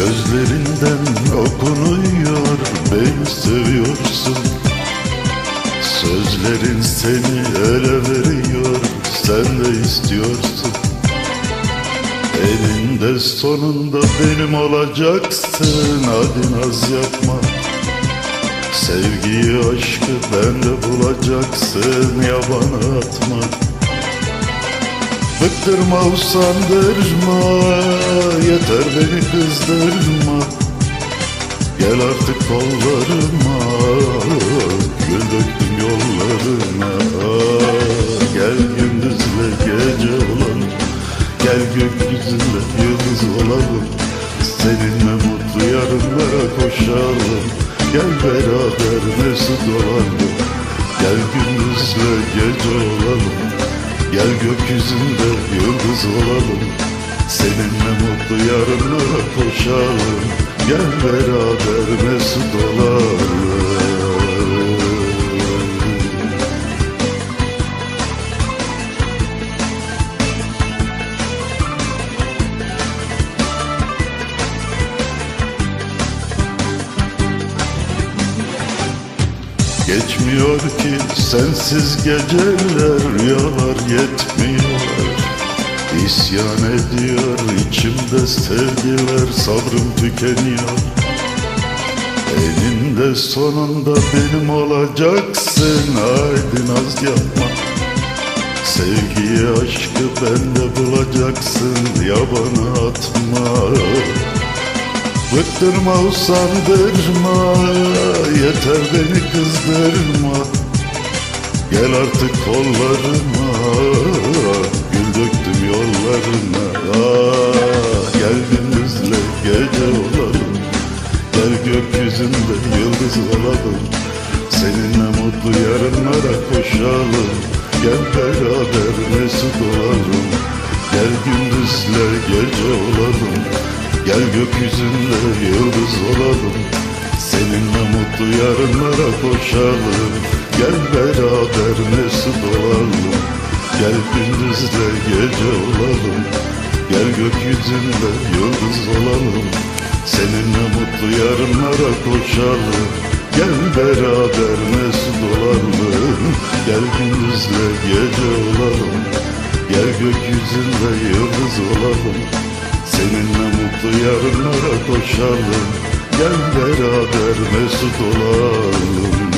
Gözlerinden okunuyor beni seviyorsun. Sözlerin seni ele veriyor sen de istiyorsun. Eninde sonunda benim olacaksın hadi naz yapma. Sevgiyi aşkı bende bulacaksın yabana atma Bıktırma usandırma. Yeter beni kızdırma. Gel artık kollarıma. Gül döktüm yollarına. Gel gündüzle gece olalım. Gel gökyüzünde yıldız olalım. Seninle mutlu yarınlara koşalım. Gel beraber mesut olalım. Gel gündüzle gece olalım Gel gökyüzünde yıldız olalım. Seninle mutlu yarınlara koşalım. Gel beraber mesut olalım Geçmiyor ki sensiz geceler rüyalar yetmiyor. İsyan ediyor içimde sevgiler sabrım tükeniyor. Eninde sonunda benim olacaksın haydi naz yapma. Sevgiyi aşkı bende bulacaksın yabana atma Bıktırma usandırma Yeter beni kızdırma. Gel artık kollarıma Gül döktüm yollarına. Ah, Gel gündüzle gece olalım Gel gökyüzünde yıldız olalım. Seninle mutlu yarınlara koşalım Gel beraber mesut olalım. Gel gündüzle gece olalım Gel gökyüzünde yıldız olalım. Seninle mutlu yarınlara koşalım. Gel beraber mesut olalım Gel gündüzle gece olalım. Gel gökyüzünde yıldız olalım. Seninle mutlu yarınlara koşalım. Gel beraber mesut olalım Gel gündüzle gece olalım. Gel gökyüzünde yıldız olalım Seninle mutlu yarınlara koşalım Gel beraber mesut olalım